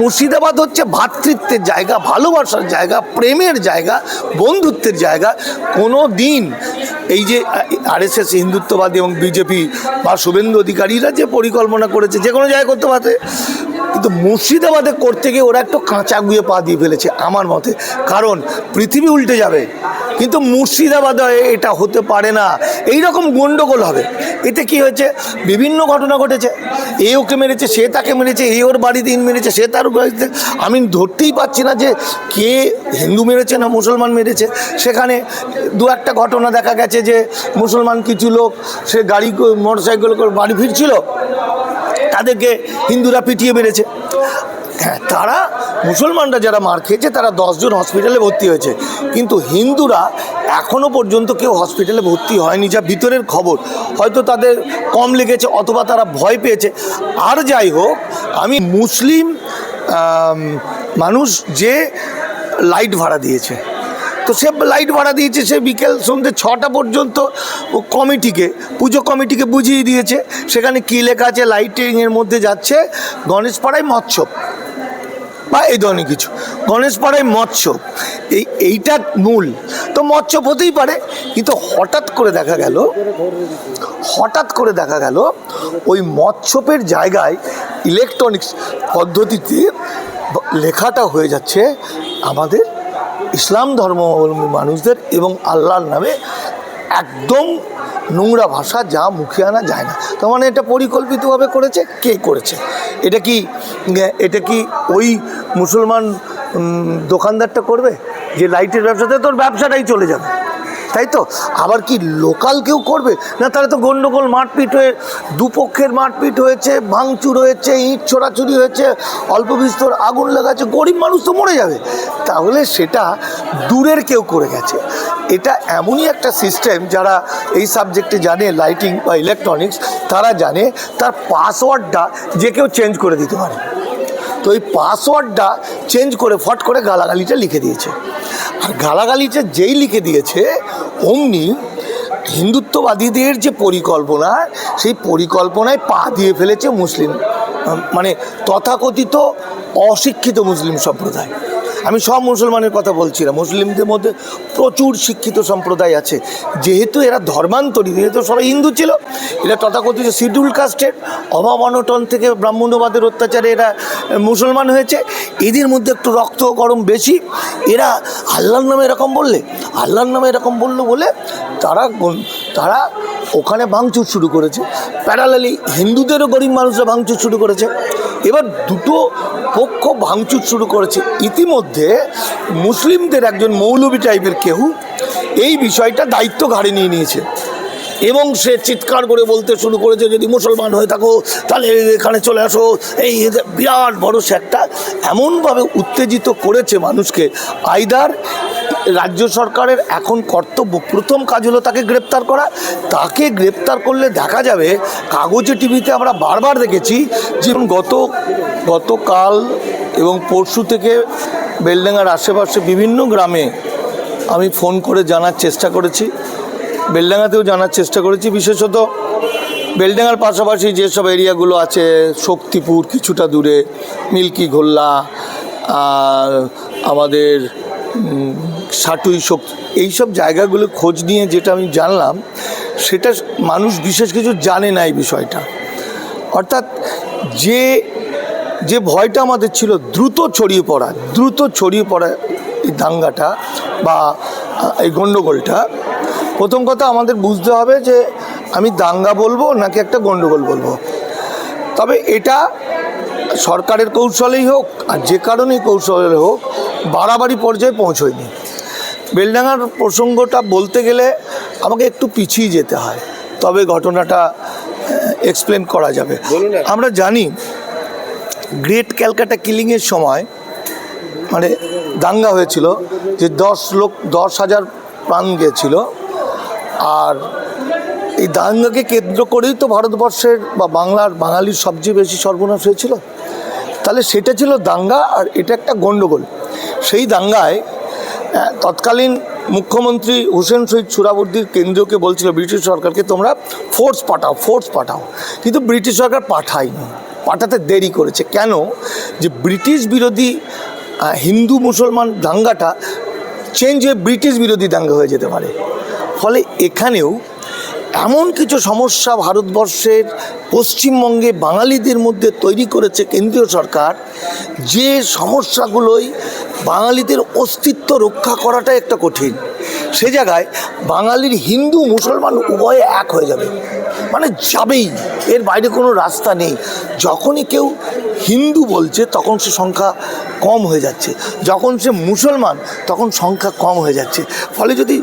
মুর্শিদাবাদ হচ্ছে ভাতৃত্বের জায়গা, ভালোবাসার জায়গা, প্রেমের জায়গা, বন্ধুত্বের জায়গা। কোনো দিন এই যে আরএসএস, হিন্দুত্ববাদী এবং বিজেপি বা শুভেন্দু অধিকারীরা যে পরিকল্পনা করেছে, যে কোনো জায়গায় করতে পারে কিন্তু মুর্শিদাবাদে করতে গিয়ে ওরা একটু কাঁচা গুঁয়ে পা দিয়ে ফেলেছে আমার মতে। কারণ পৃথিবী উল্টে যাবে। কিন্তু মুর্শিদাবাদে এটা হতে পারে না। এই রকম গণ্ডগোল হবে। এতে কি হয়েছে? বিভিন্ন ঘটনা ঘটেছে। এ ওকে মেরেছে, সে তাকে মেরেছে, এ ওর বাড়িতে ইন মেরেছে, সে তার বাড়িতে। আমি ধরতেই পাচ্ছি না যে কে হিন্দু মেরেছে না মুসলমান মেরেছে। সেখানে দু একটা ঘটনা দেখা গেছে যে মুসলমান কিছু লোক, সে গাড়ি মোটর সাইকেল করে বাড়ি ফিরছিল। তাদেরকে হিন্দুরা পিটিয়ে মেরেছে। হ্যাঁ তারা মুসলমানরা যারা মার খেয়েছে, তারা দশজন হসপিটালে ভর্তি হয়েছে। কিন্তু হিন্দুরা এখনও পর্যন্ত কেউ হসপিটালে ভর্তি হয়নি, যা ভিতরের খবর। হয়তো তাদের কম লেগেছে, অথবা তারা ভয় পেয়েছে। আর যাই হোক, আমি মুসলিম মানুষ যে লাইট ভাড়া দিয়েছে তো সে লাইট ভাড়া দিয়েছে, সে বিকেল সন্ধ্যে ছটা পর্যন্ত ও কমিটিকে, পুজো কমিটিকে বুঝিয়ে দিয়েছে। সেখানে কী লেখা আছে? লাইটিংয়ের মধ্যে যাচ্ছে গণেশপাড়ায় মৎস্য বা এই ধরনের কিছু। গণেশপাড়ায় মৎস্য। এই, এইটা মূল। তো মৎস্য হতেই পারে, কিন্তু হঠাৎ করে দেখা গেল, হঠাৎ করে দেখা গেল ওই মৎস্যপের জায়গায় ইলেকট্রনিক্স পদ্ধতিতে লেখাটা হয়ে যাচ্ছে আমাদের ইসলাম ধর্মাবলম্বী মানুষদের এবং আল্লাহর নামে একদম নোংরা ভাষা যা মুখে আনা যায় না। তার মানে এটা পরিকল্পিতভাবে করেছে, কে করেছে? এটা কি এটা কি ওই মুসলমান দোকানদারটা করবে? যে লাইটের ব্যবসাতে তোর ব্যবসাটাই চলে যাবে। তাই তো? আবার কি লোকাল কেউ করবে? না, তাহলে তো গন্ডগোল, মারপিট হয়ে দুপক্ষের মারপিট হয়েছে, ভাঙচুর হয়েছে, ইট ছোড়াছুরি হয়েছে, অল্প বিস্তর আগুন লাগাচ্ছে, গরিব মানুষ তো মরে যাবে। তাহলে সেটা দূরের কেউ করে গেছে। এটা এমনই একটা সিস্টেম যারা এই সাবজেক্টে জানে লাইটিং বা ইলেকট্রনিক্স তারা জানে তার পাসওয়ার্ডটা যে কেউ চেঞ্জ করে দিতে পারে। তো এই পাসওয়ার্ডটা চেঞ্জ করে, ফট করে গালাগালিটা লিখে দিয়েছে। আর গালাগালিটা যেই লিখে দিয়েছে, অমনি হিন্দুত্ববাদীদের যে পরিকল্পনা, সেই পরিকল্পনায় পা দিয়ে ফেলেছে মুসলিম মানে তথাকথিত অশিক্ষিত মুসলিম সম্প্রদায়। আমি সব মুসলমানের কথা বলছি না। মুসলিমদের মধ্যে প্রচুর শিক্ষিত সম্প্রদায় আছে। যেহেতু এরা ধর্মান্তরী, যেহেতু সবাই হিন্দু ছিল, এরা তথাকথিত শিডিউল কাস্টের অভাব অনটন থেকে ব্রাহ্মণ্যবাদের অত্যাচারে এরা মুসলমান হয়েছে। এদের মধ্যে একটু রক্ত গরম বেশি। এরা আল্লাহর নামে এরকম বললে, আল্লাহর নামে এরকম বলল বলে তারা তারা ওখানে ভাঙচুর শুরু করেছে। প্যারালালি হিন্দুদেরও গরিব মানুষরা ভাঙচুর শুরু করেছে। এবার দুটো পক্ষ ভাঙচুর শুরু করেছে। ইতিমধ্যে মুসলিমদের একজন মৌলবী টাইপের কেউ এই বিষয়টা দায়িত্ব ঘাড়ে নিয়ে নিয়েছে। এবং সে চিৎকার করে বলতে শুরু করেছে, যদি মুসলমান হয়ে থাকো, তাহলে এখানে চলে আসো। এই বিরাট বড় একটা এমনভাবে উত্তেজিত করেছে মানুষকে। আইদার রাজ্য সরকারের এখন কর্তব্য, প্রথম কাজ হলো তাকে গ্রেপ্তার করা। তাকে গ্রেপ্তার করলে দেখা যাবে, কাগজে টিভিতে আমরা বারবার দেখেছি যেমন গত, গতকাল এবং পরশু থেকে বেলডাঙ্গার আশেপাশে বিভিন্ন গ্রামে আমি ফোন করে জানার চেষ্টা করেছি, বেলডাঙ্গাতেও জানার চেষ্টা করেছি। বিশেষত বেলডাঙ্গার পাশাপাশি যেসব এরিয়াগুলো আছে, শক্তিপুর কিছুটা দূরে, মিল্কি ঘোল্লা আমাদের সাটুই শক্তি এইসব জায়গাগুলো খোঁজ নিয়ে যেটা আমি জানলাম, সেটা মানুষ বিশেষ কিছু জানে না এই বিষয়টা। অর্থাৎ যে যে ভয়টা আমাদের ছিল দ্রুত ছড়িয়ে পড়া, দ্রুত ছড়িয়ে পড়া এই দাঙ্গাটা বা এই গণ্ডগোলটা প্রথম কথা আমাদের বুঝতে হবে যে আমি দাঙ্গা বলব নাকি একটা গণ্ডগোল বলব। তবে এটা সরকারের কৌশলেই হোক আর যে কারণেই কৌশলে হোক, বাড়াবাড়ি পর্যায়ে পৌঁছয়নি। বেলডাঙ্গার প্রসঙ্গটা বলতে গেলে আমাকে একটু পিছিয়ে যেতে হয়। তবে ঘটনাটা এক্সপ্লেন করা যাবে। আমরা জানি গ্রেট ক্যালকাটা কিলিংয়ের সময় মানে দাঙ্গা হয়েছিল যে দশ লোক দশ হাজার প্রাণ গিয়েছিল আর এই দাঙ্গাকে কেন্দ্র করেই তো ভারতবর্ষের বা বাংলার বাঙালির সবচেয়ে বেশি সর্বনাশ হয়েছিল। তাহলে সেটা ছিল দাঙ্গা আর এটা একটা গণ্ডগোল। সেই দাঙ্গায় তৎকালীন মুখ্যমন্ত্রী হুসেন শহীদ সুরাবর্দির কেন্দ্রকে বলছিল, ব্রিটিশ সরকারকে তোমরা ফোর্স পাঠাও ফোর্স পাঠাও। কিন্তু ব্রিটিশ সরকার পাঠায়নি, পাঠাতে দেরি করেছে। কেন? যে ব্রিটিশ বিরোধী হিন্দু মুসলমান দাঙ্গাটা চেঞ্জ হয়ে ব্রিটিশ বিরোধী দাঙ্গা হয়ে যেতে পারে। ফলে এখানেও এমন কিছু সমস্যা ভারতবর্ষের পশ্চিমবঙ্গে বাঙালিদের মধ্যে তৈরি করেছে কেন্দ্রীয় সরকার, যে সমস্যাগুলোই বাঙালিদের অস্তিত্ব রক্ষা করাটাই একটা কঠিন। সে জায়গায় বাঙালির হিন্দু, মুসলমান উভয়ে এক হয়ে যাবে। মানে যাবেই। এর বাইরে কোনো রাস্তা নেই। যখনই কেউ হিন্দু বলছে, তখন সে সংখ্যা কম হয়ে যাচ্ছে। যখন সে মুসলমান, তখন সংখ্যা কম হয়ে যাচ্ছে। ফলে যদি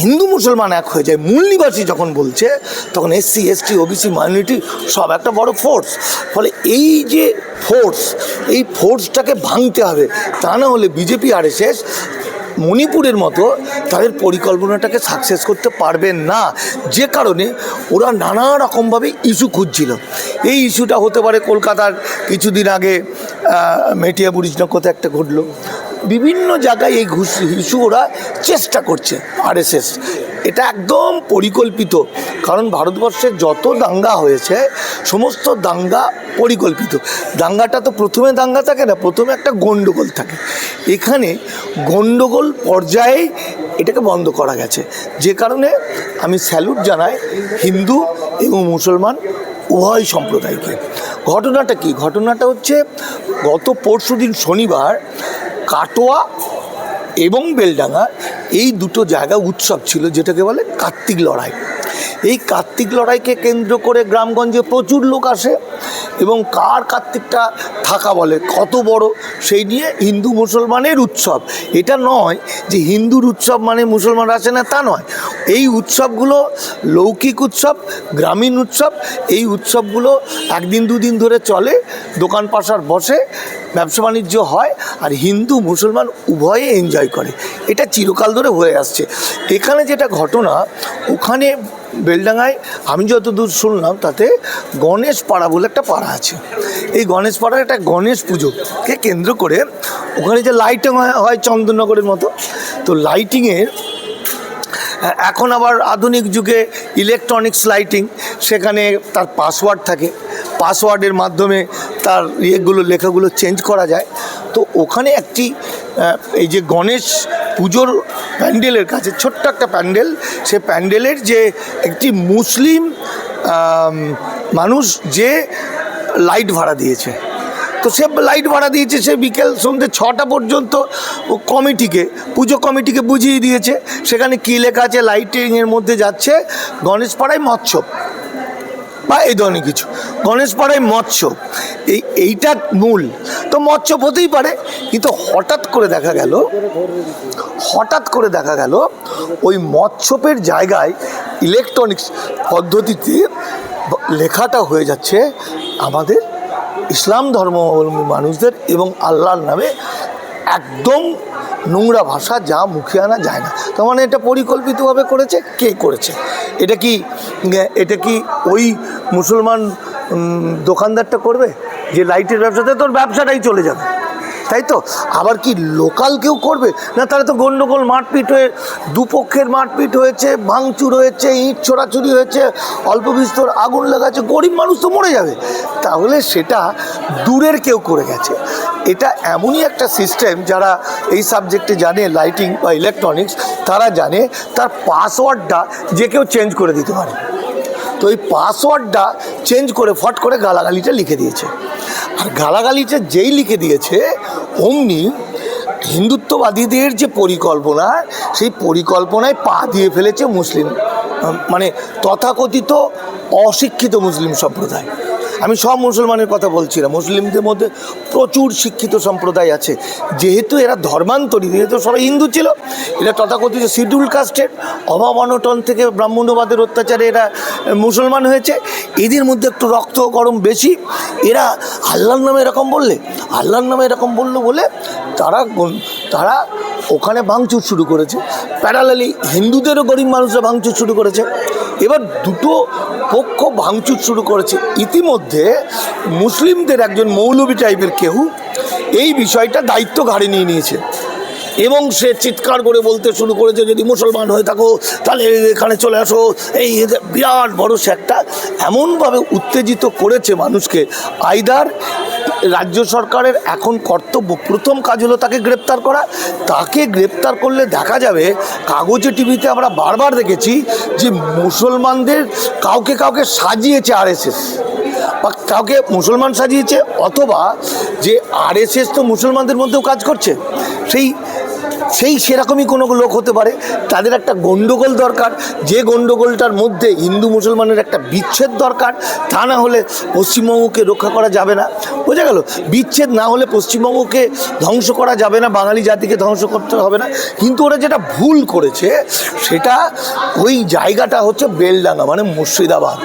হিন্দু মুসলমান এক হয়ে যায়। মূল নিবাসী যখন বলছে, তখন এসসি, এসটি, ওবিসি, মাইনরিটি সব একটা বড় ফোর্স ফলে এই যে ফোর্স এই ফোর্সটাকে ভাঙতে হবে, তা না হলে বিজেপি আর মণিপুরের মতো তাদের পরিকল্পনাটাকে সাকসেস করতে পারবেন না। যে কারণে ওরা নানা রকমভাবে ইস্যু খুঁজছিল। এই ইস্যুটা হতে পারে কলকাতার কিছুদিন আগে মেটিয়া বুড়িজনকতে একটা ঘটলো। বিভিন্ন জায়গায় এই ঘুষ ইস্যু ওরা চেষ্টা করছে আরএসএস এটা একদম পরিকল্পিত, কারণ ভারতবর্ষে যত দাঙ্গা হয়েছে, সমস্ত দাঙ্গা পরিকল্পিত। দাঙ্গাটা তো প্রথমে দাঙ্গা থাকে না, প্রথমে একটা গণ্ডগোল থাকে। এখানে গণ্ডগোল পর্যায়ে এটাকে বন্ধ করা গেছে। যে কারণে আমি স্যালুট জানাই হিন্দু এবং মুসলমান উভয় সম্প্রদায়কে। ঘটনাটা কি? ঘটনাটা হচ্ছে গত পরশু দিন শনিবার কাটোয়া এবং বেলডাঙ্গা, এই দুটো জায়গা উৎসব ছিল, যেটাকে বলে কার্তিক লড়াই। এই কার্তিক লড়াইকে কেন্দ্র করে গ্রামগঞ্জে প্রচুর লোক আসে এবং কার কার্তিকটা থাকা বলে, কত বড়, সেই নিয়ে হিন্দু মুসলমানের উৎসব। এটা নয় যে হিন্দুর উৎসব মানে মুসলমান আসে না, তা নয়। এই উৎসবগুলো লৌকিক উৎসব, গ্রামীণ উৎসব, এই উৎসবগুলো একদিন দুদিন ধরে চলে, দোকান পাশার বসে ব্যবসা বাণিজ্য হয় আর হিন্দু, মুসলমান উভয়ে এনজয় করে। এটা চিরকাল ধরে হয়ে আসছে। এখানে যেটা ঘটনা, ওখানে বেলডাঙ্গায় আমি যতদূর শুনলাম, তাতে গণেশ পাড়া বলে একটা পাড়া আছে। এই গণেশ পাড়ার একটা গণেশ পুজোকে কেন্দ্র করে ওখানে যে লাইটিং হয় চন্দননগরের মতো, তো লাইটিংয়ের এখন আবার আধুনিক যুগে ইলেকট্রনিক্স লাইটিং সেখানে তার পাসওয়ার্ড থাকে। পাসওয়ার্ডের মাধ্যমে তার ইয়েগুলো, লেখাগুলো চেঞ্জ করা যায়। তো ওখানে একটি এই যে গণেশ পুজোর প্যান্ডেলের কাছে, ছোট্ট একটা প্যান্ডেল, সে প্যান্ডেলের যে একটি মুসলিম মানুষ যে লাইট ভাড়া দিয়েছে। তো সে লাইট ভাড়া দিয়েছে, সে বিকেল সন্ধ্যে ছটা পর্যন্ত ও কমিটিকে, পুজো কমিটিকে বুঝিয়ে দিয়েছে। সেখানে কী লেখা আছে? লাইটিংয়ের মধ্যে যাচ্ছে গণেশপাড়ায় মৎস্য। বা এই ধরনের কিছু। গণেশপাড়ায় মৎস্য, এই এইটা মূল। তো মৎস্য হতেই পারে, কিন্তু হঠাৎ করে দেখা গেল, হঠাৎ করে দেখা গেল, ওই মৎস্যপের জায়গায় ইলেকট্রনিক্স পদ্ধতিতে লেখাটা হয়ে যাচ্ছে আমাদের ইসলাম ধর্মাবলম্বী মানুষদের এবং আল্লাহর নামে একদম নোংরা ভাষা যা মুখে আনা যায় না। তার মানে এটা পরিকল্পিতভাবে করেছে? কে করেছে? এটা কি এটা কি ওই মুসলমান দোকানদারটা করবে? যে লাইটের ব্যবসাতে তোর ব্যবসাটাই চলে যাবে। তাই তো? আবার কি লোকাল কেউ করবে? না, তাহলে তো গণ্ডগোল মারপিট হয়ে দুপক্ষের মারপিট হয়েছে, ভাঙচুর হয়েছে, ইট ছোড়াছুরি হয়েছে, অল্প বিস্তর আগুন লাগাচ্ছে, গরিব মানুষ তো মরে যাবে। তাহলে সেটা দূরের কেউ করে গেছে। এটা এমনই একটা সিস্টেম যারা এই সাবজেক্টে জানে লাইটিং বা ইলেকট্রনিক্স তারা জানে, তার পাসওয়ার্ডটা যে কেউ চেঞ্জ করে দিতে পারে। তো ওই পাসওয়ার্ডটা চেঞ্জ করে ফট করে গালাগালিটা লিখে দিয়েছে। আর গালাগালিটা যেই লিখে দিয়েছে, অমনি হিন্দুত্ববাদীদের যে পরিকল্পনা, সেই পরিকল্পনায় পা দিয়ে ফেলেছে মুসলিম মানে তথাকথিত অশিক্ষিত মুসলিম সম্প্রদায়। আমি সব মুসলমানের কথা বলছি না। মুসলিমদের মধ্যে প্রচুর শিক্ষিত সম্প্রদায় আছে। যেহেতু এরা ধর্মান্তরী, যেহেতু সবাই হিন্দু ছিল, এরা তথাকথিত শিডিউল কাস্টের অভাব অনটন থেকে ব্রাহ্মণ্যবাদের অত্যাচারে এরা মুসলমান হয়েছে। এদের মধ্যে একটু রক্ত গরম বেশি। এরা আল্লাহর নামে এরকম বললে, আল্লাহর নামে এরকম বলল বলে তারা তারা ওখানে ভাঙচুর শুরু করেছে। প্যারালালি হিন্দুদেরও গরিব মানুষরা ভাঙচুর শুরু করেছে। এবার দুটো পক্ষ ভাঙচুর শুরু করেছে। ইতিমধ্যে মুসলিমদের একজন মৌলবী টাইপের কেউ এই বিষয়টা দায়িত্ব ঘাড়ে নিয়ে নিয়েছে। এবং সে চিৎকার করে বলতে শুরু করেছে, যদি মুসলমান হয়ে থাকো, তাহলে এখানে চলে আসো। এই বিরাট বড় সে একটা এমনভাবে উত্তেজিত করেছে মানুষকে। আইদার রাজ্য সরকারের এখন কর্তব্য, প্রথম কাজ হলো তাকে গ্রেপ্তার করা। তাকে গ্রেপ্তার করলে দেখা যাবে, কাগজে টিভিতে আমরা বারবার দেখেছি যে মুসলমানদের কাউকে কাউকে সাজিয়েছে আরএসএস। বা কাউকে মুসলমান সাজিয়েছে, অথবা যে আরএসএস তো মুসলমানদের মধ্যেও কাজ করছে। সেই সেই সেরকমই কোনো লোক হতে পারে। তাদের একটা গণ্ডগোল দরকার। যে গণ্ডগোলটার মধ্যে হিন্দু মুসলমানের একটা বিচ্ছেদ দরকার, তা না হলে পশ্চিমবঙ্গকে রক্ষা করা যাবে না। বোঝা গেল? বিচ্ছেদ না হলে পশ্চিমবঙ্গকে ধ্বংস করা যাবে না, বাঙালি জাতিকে ধ্বংস করতে হবে না। কিন্তু ওরা যেটা ভুল করেছে, সেটা ওই জায়গাটা হচ্ছে বেলডাঙ্গা মানে মুর্শিদাবাদ।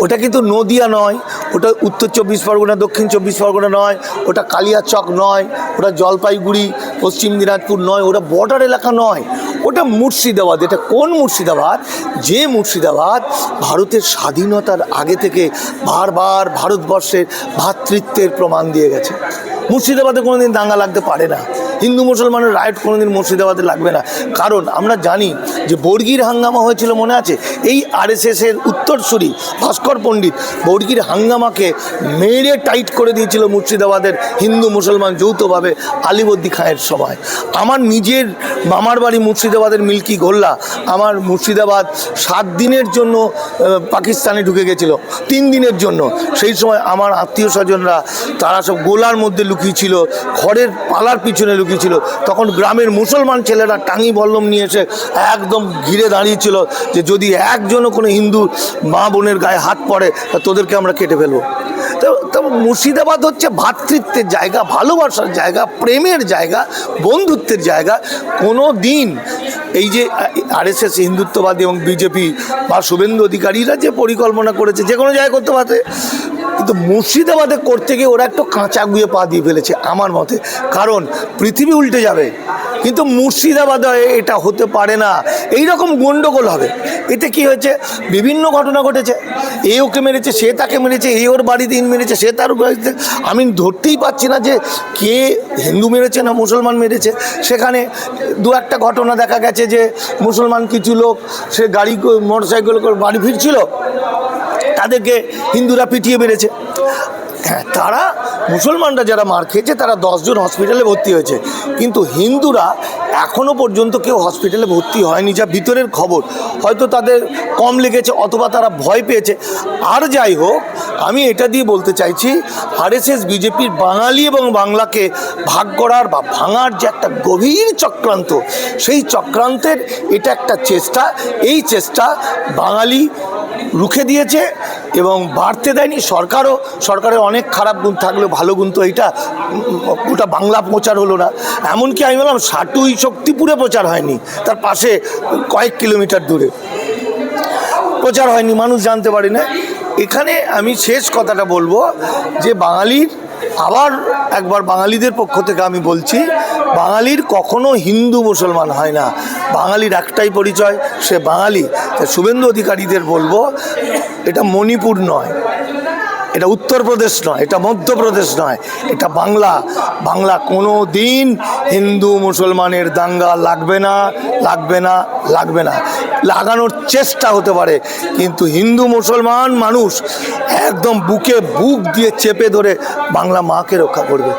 ওটা কিন্তু নদিয়া নয় ওটা উত্তর চব্বিশ পরগনা, দক্ষিণ চব্বিশ পরগনা নয়, ওটা কালিয়াচক নয়, ওটা জলপাইগুড়ি, পশ্চিম দিনাজপুর নয়, ওটা বর্ডার এলাকা নয়। ওটা মুর্শিদাবাদ, এটা কোন মুর্শিদাবাদ? যে মুর্শিদাবাদ ভারতের স্বাধীনতার আগে থেকে বারবার ভারতবর্ষের ভ্রাতৃত্বের প্রমাণ দিয়ে গেছে। মুর্শিদাবাদে কোনোদিন দাঙ্গা লাগতে পারে না। হিন্দু মুসলমানের রাইট কোনোদিন মুর্শিদাবাদে লাগবে না। কারণ আমরা জানি যে বর্গির হাঙ্গামা হয়েছিল মনে আছে? এই আরএসএসের উত্তরসূরি ভাস্কর পণ্ডিত বর্গির হাঙ্গামাকে মেরে টাইট করে দিয়েছিল মুর্শিদাবাদের হিন্দু মুসলমান যৌথভাবে আলিবদ্দি খাঁয়ের সময় আমার নিজের মামার বাড়ি মুর্শিদাবাদের মিল্কি গোল্লা আমার মুর্শিদাবাদ সাত দিনের জন্য পাকিস্তানে ঢুকে গেছিল, তিন দিনের জন্য। সেই সময় আমার আত্মীয় স্বজনরা তারা সব গোলার মধ্যে লুকিয়েছিল ঘরের পালার পিছনে লুকিয়েছিল তখন গ্রামের মুসলমান ছেলেরা টাঙি বল্লম নিয়ে এসে একদম ঘিরে দাঁড়িয়েছিল যে যদি একজনও কোনো হিন্দু মা বোনের গায়ে হাত পড়ে, তা তোদেরকে আমরা কেটে ফেলব। তো তো মুর্শিদাবাদ হচ্ছে ভ্রাতৃত্বের জায়গা, ভালোবাসার জায়গা, প্রেমের জায়গা, বন্ধুত্বের জায়গা। কোনো দিন এই যে আরএসএস, হিন্দুত্ববাদী এবং বিজেপি বা শুভেন্দু অধিকারীরা যে পরিকল্পনা করেছে, যে কোনো জায়গায় করতে পারতে। কিন্তু মুর্শিদাবাদে করতে গিয়ে ওরা একটু কাঁচা গুঁয়ে পা দিয়ে ফেলেছে আমার মতে। কারণ পৃথিবী উল্টে যাবে। কিন্তু মুর্শিদাবাদে এটা হতে পারে না। এই রকম গণ্ডগোল হবে। এতে কি হয়েছে? বিভিন্ন ঘটনা ঘটেছে। এ ওকে মেরেছে, সে তাকে মেরেছে, এ ওর বাড়িতে ইন মেরেছে, সে তার বাড়িতে। আমি ধরতেই পাচ্ছি না যে কে হিন্দু মেরেছে না মুসলমান মেরেছে। সেখানে দু একটা ঘটনা দেখা গেছে যে মুসলমান কিছু লোক, সে গাড়ি মোটর সাইকেল করে বাড়ি ফিরছিল। তাদেরকে হিন্দুরা পিটিয়ে মেরেছে। হ্যাঁ তারা মুসলমানরা যারা মার খেয়েছে, তারা দশজন হসপিটালে ভর্তি হয়েছে। কিন্তু হিন্দুরা এখনও পর্যন্ত কেউ হসপিটালে ভর্তি হয়নি, যা ভিতরের খবর। হয়তো তাদের কম লেগেছে, অথবা তারা ভয় পেয়েছে। আর যাই হোক, আমি এটা দিয়ে বলতে চাইছি আরএসএস বিজেপির বাঙালি এবং বাংলাকে ভাগ করার বা ভাঙার যে একটা গভীর চক্রান্ত, সেই চক্রান্তের এটা একটা চেষ্টা। এই চেষ্টা বাঙালি রুখে দিয়েছে এবং বাড়তে দেয়নি। সরকারও, সরকারের অনেক খারাপ গুণ থাকলেও ভালো গুণ তো এইটা, ওটা বাংলা প্রচার হলো না। এমনকি আমি বললাম, সাটুই শক্তিপুরে প্রচার হয়নি, তার পাশে কয়েক কিলোমিটার দূরে। প্রচার হয়নি, মানুষ জানতে পারে না। এখানে আমি শেষ কথাটা বলব যে বাঙালির আবার একবার বাঙালিদের পক্ষ থেকে আমি বলছি, বাঙালির কখনো হিন্দু মুসলমান হয় না। বাঙালির একটাই পরিচয়, সে বাঙালি। শুভেন্দু অধিকারীদের বলব, এটা মণিপুর নয়। এটা উত্তরপ্রদেশ নয়, এটা মধ্যপ্রদেশ নয়, এটা বাংলা। বাংলা কোনো দিন হিন্দু, মুসলমানের দাঙ্গা লাগবে না লাগবে না লাগবে না। লাগানোর চেষ্টা হতে পারে, কিন্তু হিন্দু, মুসলমান মানুষ একদম বুকে বুক দিয়ে চেপে ধরে বাংলা মাকে রক্ষা করবে।